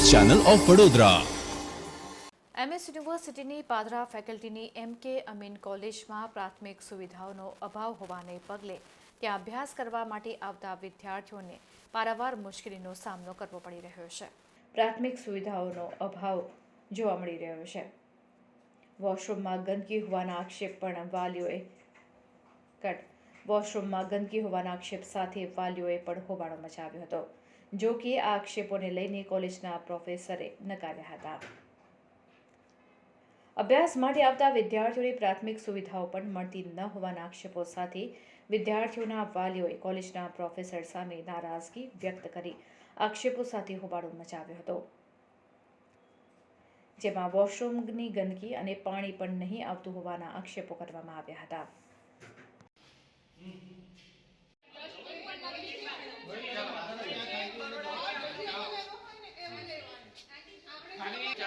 Channel of Vadodara MS યુનિવર્સિટીની પાદરા ફેકલ્ટીની એમ કે અમીન કોલેજમાં પ્રાથમિક સુવિધાઓનો અભાવ હોવાને પગલે ત્યાં અભ્યાસ કરવા માટે આવતા વિદ્યાર્થીઓને પારાવાર મુશ્કેલીનો સામનો કરવો પડી રહ્યો છે. પ્રાથમિક સુવિધાઓનો અભાવ જોવા મળી રહ્યો છે. વોશરૂમમાં ગંદકી હોવાના આક્ષેપ પણ વાલીઓએ વોશરૂમમાં ગંદકી હોવાના આક્ષેપ સાથે વાલીઓએ પણ હોબાળો મચાવ્યો હતો. જો કે આ આક્ષેપોને લઈને કોલેજના પ્રોફેસરે નકાર્યા હતા. અભ્યાસ માટે આવતા વિદ્યાર્થીઓને પ્રાથમિક સુવિધાઓ પણ મળતી ન હોવાના આક્ષેપો સાથે વિદ્યાર્થીઓના વાલીઓએ કોલેજના પ્રોફેસર સામે નારાજગી વ્યક્ત કરી આક્ષેપો સાથે હોબાળો મચાવ્યો હતો. જેમાં વોશરૂમની ગંદકી અને પાણી પણ નહીં આવતું હોવાના આક્ષેપો કરવામાં આવ્યા હતા.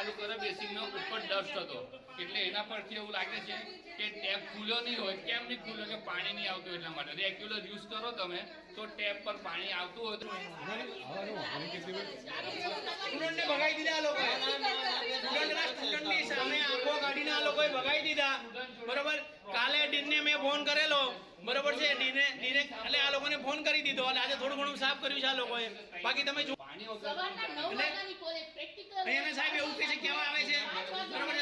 ચાલુ કરે બેસિંગનો ઉપર ડસ્ટ હતો. એટલે એના પરથી એવું લાગે છે કે ટેપ ખુલ્યો નહીં હોય. કેમ નહીં ખુલ્યો? કે પાણી નહીં આવતું એટલા માટે. રેગ્યુલર યુઝ કરો તમે, તો ટેપ પર પાણી આવતું હોય તો ભગાઈ દીધા બરોબર? કાલે ડીનને મેં ફોન કરેલો. બરોબર છે? ડીને ડીને એટલે આ લોકોને ફોન કરી દીધો. એટલે આજે થોડું ઘણું સાફ કર્યું છે આ લોકોએ. બાકી તમે જો પાણી વગર સાહેબ એવું કહે છે કેવા આવે છે. બરાબર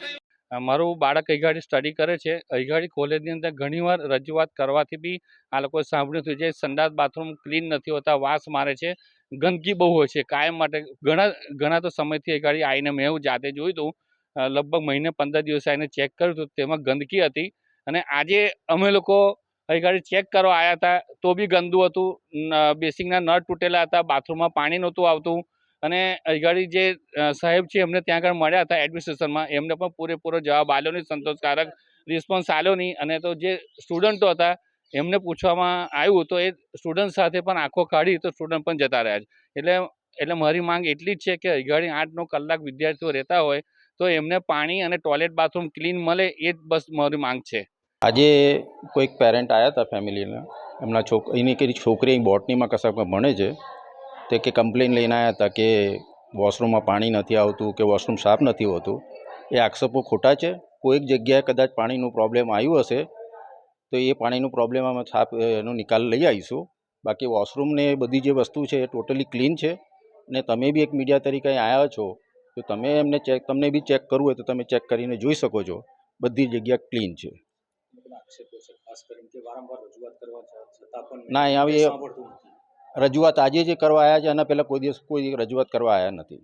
છે? મારું બાળક અહીગાડી સ્ટડી કરે છે. અહીગાડી કોલેજની અંદર ઘણીવાર રજૂઆત કરવાથી બી આ લોકોએ સાંભળ્યું હતું જે સંડાસ બાથરૂમ ક્લીન નથી હોતા વાસ મારે છે. ગંદકી બહુ હોય છે. કાયમ માટે ઘણા ઘણા તો સમયથી અઘાડી આવીને મેં એવું જાતે જોયું હતું. લગભગ મહિને પંદર દિવસે આવીને ચેક કર્યું હતું. તેમાં ગંદકી હતી. અને આજે અમે લોકો અહીગાડી ચેક કરવા આવ્યા હતા, તો બી ગંદુ હતું. બેસિંગના નળ તૂટેલા હતા, બાથરૂમમાં પાણી નહોતું આવતું. અને અહીગાડી જે સાહેબ છે, એમને ત્યાં આગળ મળ્યા હતા એડમિનિસ્ટ્રેશનમાં. એમને પણ પૂરેપૂરો જવાબ આવ્યો નહીં, સંતોષકારક રિસ્પોન્સ આવ્યો નહીં. અને તો જે સ્ટુડન્ટો હતા, એમને પૂછવામાં આવ્યું તો એ સ્ટુડન્ટ સાથે પણ આંખો કાઢી તો સ્ટુડન્ટ પણ જતા રહ્યા છે. એટલે એટલે મારી માંગ એટલી જ છે કે અહીગાડી આઠ નવ કલાક વિદ્યાર્થીઓ રહેતા હોય તો એમને પાણી અને ટોયલેટ બાથરૂમ ક્લીન મળે એ જ બસ મારી માંગ છે. આજે કોઈક પેરેન્ટ આવ્યા હતા ફેમિલીના એમના છોક, એની કે છોકરી અહીં બોટનીમાં કશાકમાં ભણે છે. તે કે કમ્પ્લેન લઈને આવ્યા હતા કે વોશરૂમમાં પાણી નથી આવતું, કે વોશરૂમ સાફ નથી હોતું. એ આક્ષેપો ખોટા છે. કોઈક જગ્યાએ કદાચ પાણીનું પ્રોબ્લેમ આવ્યું હશે, તો એ પાણીનું પ્રોબ્લેમ અમે સાફ, એનો નિકાલ લઈ આવીશું. બાકી વોશરૂમને બધી જે વસ્તુ છે એ ટોટલી ક્લીન છે. ને તમે બી એક મીડિયા તરીકે આવ્યા છો, તો તમે એમને ચેક તમને બી ચેક કરવું હોય તો તમે ચેક કરીને જોઈ શકો છો. બધી જગ્યા ક્લીન છે. ના આવી રજૂઆત આજે જે કરવા આવ્યા છે એના પહેલાં કોઈ દિવસ કોઈ રજૂઆત કરવા આવ્યા નથી.